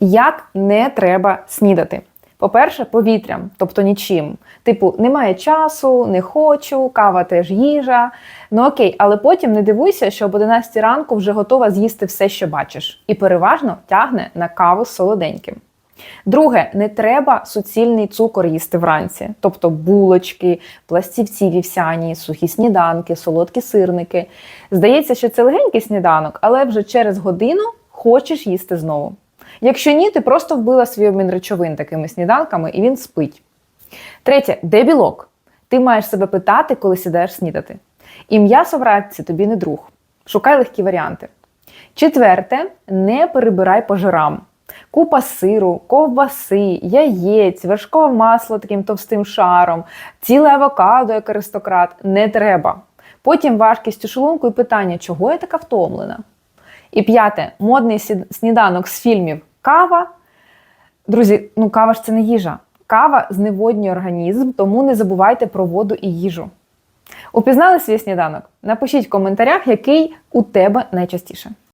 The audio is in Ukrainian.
Як не треба снідати? По-перше, повітрям, тобто нічим. Типу, немає часу, не хочу, кава теж їжа. Ну окей, але потім не дивуйся, що об 11 ранку вже готова з'їсти все, що бачиш, і переважно тягне на каву з солоденьким. Друге, не треба суцільний цукор їсти вранці, тобто булочки, пластівці вівсяні, сухі сніданки, солодкі сирники. Здається, що це легенький сніданок, але вже через годину хочеш їсти знову. Якщо ні, ти просто вбила свій обмін речовин такими сніданками і він спить. Третє, де білок? Ти маєш себе питати, коли сідаєш снідати. І м'ясо вранці тобі не друг. Шукай легкі варіанти. Четверте, не перебирай по жирам. Купа сиру, ковбаси, яєць, вершкове масло таким товстим шаром, ціле авокадо як аристократ не треба. Потім важкість у шлунку і питання, чого я така втомлена. І п'яте, модний сніданок з фільмів кава. Друзі, ну кава ж це не їжа. Кава зневоднює організм, тому не забувайте про воду і їжу. Упізнали свій сніданок? Напишіть в коментарях, який у тебе найчастіше.